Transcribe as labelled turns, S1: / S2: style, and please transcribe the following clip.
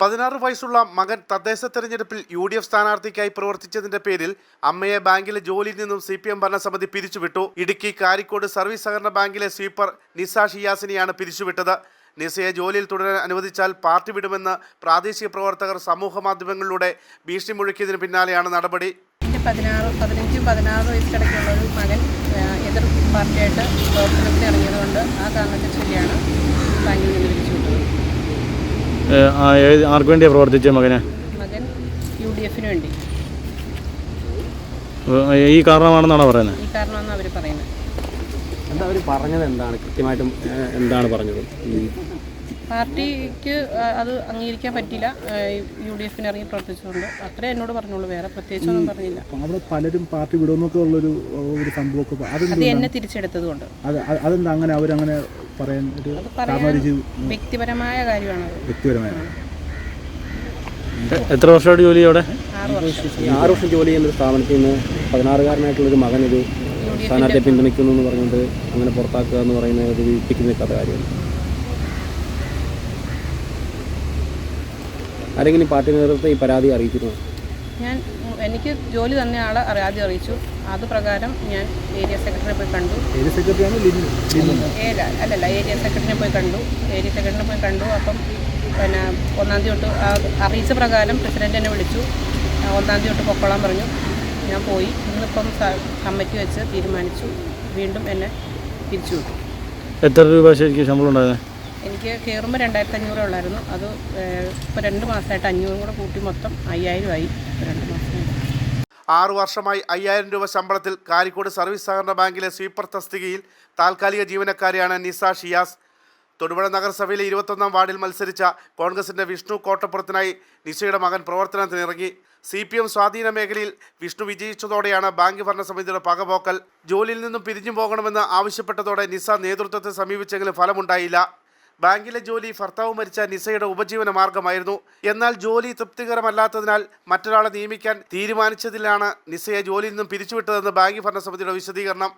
S1: പതിനാറ് വയസ്സുള്ള മകൻ തദ്ദേശ തെരഞ്ഞെടുപ്പിൽ യു ഡി എഫ് സ്ഥാനാർത്ഥിക്കായി പ്രവർത്തിച്ചതിന്റെ പേരിൽ അമ്മയെ ബാങ്കിലെ ജോലിയിൽ നിന്നും സി പി എം ഭരണസമിതി പിരിച്ചുവിട്ടു. ഇടുക്കി കാരിക്കോട് സർവീസ് സഹകരണ ബാങ്കിലെ സ്വീപ്പർ നിസ ഷിയാസിനെയാണ് പിരിച്ചുവിട്ടത്. നിസയെ ജോലിയിൽ തുടരാൻ അനുവദിച്ചാൽ പാർട്ടി വിടുമെന്ന് പ്രാദേശിക പ്രവർത്തകർ സമൂഹ മാധ്യമങ്ങളിലൂടെ ഭീഷണി മുഴക്കിയതിന് പിന്നാലെയാണ് നടപടി.
S2: പതിനാറ് പതിനഞ്ചും പതിനാറ് വയസ്സിടയ്ക്കുള്ള ഒരു മകൻ എതിർ പാർട്ടിയായിട്ട് പ്രവർത്തനത്തിന് ഇറങ്ങിയതുകൊണ്ട് ആ കാരണത്തെ
S3: ആർക്ക് വേണ്ടിയാ പ്രവർത്തിച്ച മകനെ?
S2: മകൻ യു വേണ്ടി.
S3: ഈ കാരണമാണെന്നാണോ പറയുന്നത്?
S2: ഈ കാരണമെന്ന് അവർ പറയുന്നത്.
S4: എന്താ അവർ പറഞ്ഞത് എന്താണ്? കൃത്യമായിട്ടും എന്താണ് പറഞ്ഞത്?
S2: പാർട്ടിക്ക് അത് അംഗീകരിക്കാൻ പറ്റില്ല യു ഡി എഫിന് ഇറങ്ങി പ്രവർത്തിച്ചുകൊണ്ട് അത്രേ എന്നോട് പറഞ്ഞോളൂ വേറെ പ്രത്യേകിച്ചൊന്നും പറഞ്ഞില്ല.
S5: അവിടെ പലരും പാർട്ടി വിടുമെന്നൊക്കെ ഉള്ളൊരു ഒരു സംഭവമൊക്കെ
S2: അത് എന്നെ തിരിച്ചെടുത്തത് കൊണ്ട്
S5: അത് അത് അതെന്താ അങ്ങനെ അവരങ്ങനെ പറയാൻ ഒരു കാരണം ഒരു
S2: വ്യക്തിപരമായ കാര്യമാണ്
S5: വ്യക്തിപരമായ.
S3: എത്ര വർഷമായിട്ട് ജോലി അവിടെ?
S2: ആറ് വർഷം.
S4: ജോലി ചെയ്യുന്ന ഒരു സ്ഥാപനത്തിൽ നിന്ന് പതിനാറുകാരനായിട്ടുള്ളൊരു മകൻ ഒരു സ്ഥാനാർത്ഥിയെ പിന്തുണയ്ക്കുന്നു എന്ന് പറഞ്ഞുകൊണ്ട് അങ്ങനെ പുറത്താക്കുക എന്ന് പറയുന്നത് ഒരു വീട്ടിക്ക് നിൽക്കാത്ത കാര്യമാണ്. ആരെങ്കിലും പാർട്ടി നേതൃത്വത്തെ ഈ പരാതി അറിയിച്ചിരുന്നു?
S2: ഞാൻ എനിക്ക് ജോലി തന്നെ ആളെ ആദ്യം അറിയിച്ചു. അത് പ്രകാരം ഞാൻ ഏരിയ സെക്രട്ടറിയെ പോയി കണ്ടു. അല്ലല്ല ഏരിയ സെക്രട്ടറിനെ പോയി കണ്ടു. ഏരിയ സെക്രട്ടറിനെ പോയി കണ്ടു. അപ്പം പിന്നെ ഒന്നാം തീയതി തൊട്ട് ആ അറിയിച്ച പ്രകാരം പ്രസിഡന്റ് എന്നെ വിളിച്ചു. ഒന്നാം തീയതി തൊട്ട് പൊക്കോളാൻ പറഞ്ഞു. ഞാൻ പോയി. ഇന്നിപ്പം കമ്മിറ്റി വെച്ച് തീരുമാനിച്ചു. വീണ്ടും എന്നെ പിരിച്ചു വിട്ടു.
S3: എത്ര രൂപ ശരിക്കും ശമ്പളം ഉണ്ടായിരുന്നു?
S2: എനിക്ക് കയറുമ്പോൾ രണ്ടായിരത്തി അഞ്ഞൂറ് ഉള്ളായിരുന്നു. അത് ഇപ്പോൾ രണ്ട് മാസമായിട്ട് അഞ്ഞൂറും കൂടെ കൂട്ടി മൊത്തം അയ്യായിരമായി ആയി. രണ്ട് മാസമായിട്ട്
S1: ആറു വർഷമായി അയ്യായിരം രൂപ ശമ്പളത്തിൽ കാരിക്കോട് സർവീസ് സഹകരണ ബാങ്കിലെ സ്വീപ്പർ തസ്തികയിൽ താൽക്കാലിക ജീവനക്കാരിയാണ് നിസ ഷിയാസ്. തൊടുപുഴ നഗരസഭയിലെ ഇരുപത്തൊന്നാം വാർഡിൽ മത്സരിച്ച കോൺഗ്രസിന്റെ വിഷ്ണു കോട്ടപ്പുറത്തിനായി നിശയുടെ മകൻ പ്രവർത്തനത്തിനിറങ്ങി സി പി എം സ്വാധീന മേഖലയിൽ വിഷ്ണു വിജയിച്ചതോടെയാണ് ബാങ്ക് ഭരണസമിതിയുടെ പകപോക്കൽ. ജോലിയിൽ നിന്നും പിരിഞ്ഞു പോകണമെന്ന് ആവശ്യപ്പെട്ടതോടെ നിസ നേതൃത്വത്തെ സമീപിച്ചെങ്കിലും ഫലമുണ്ടായില്ല. ബാങ്കിലെ ജോലി ഭർത്താവ് മരിച്ച നിസയുടെ ഉപജീവന മാർഗമായിരുന്നു. എന്നാൽ ജോലി തൃപ്തികരമല്ലാത്തതിനാൽ മറ്റൊരാളെ നിയമിക്കാൻ തീരുമാനിച്ചതിലാണ് നിസയെ ജോലിയിൽ നിന്നും പിരിച്ചുവിട്ടതെന്ന് ബാങ്ക് ഭരണസമിതിയുടെ വിശദീകരണം.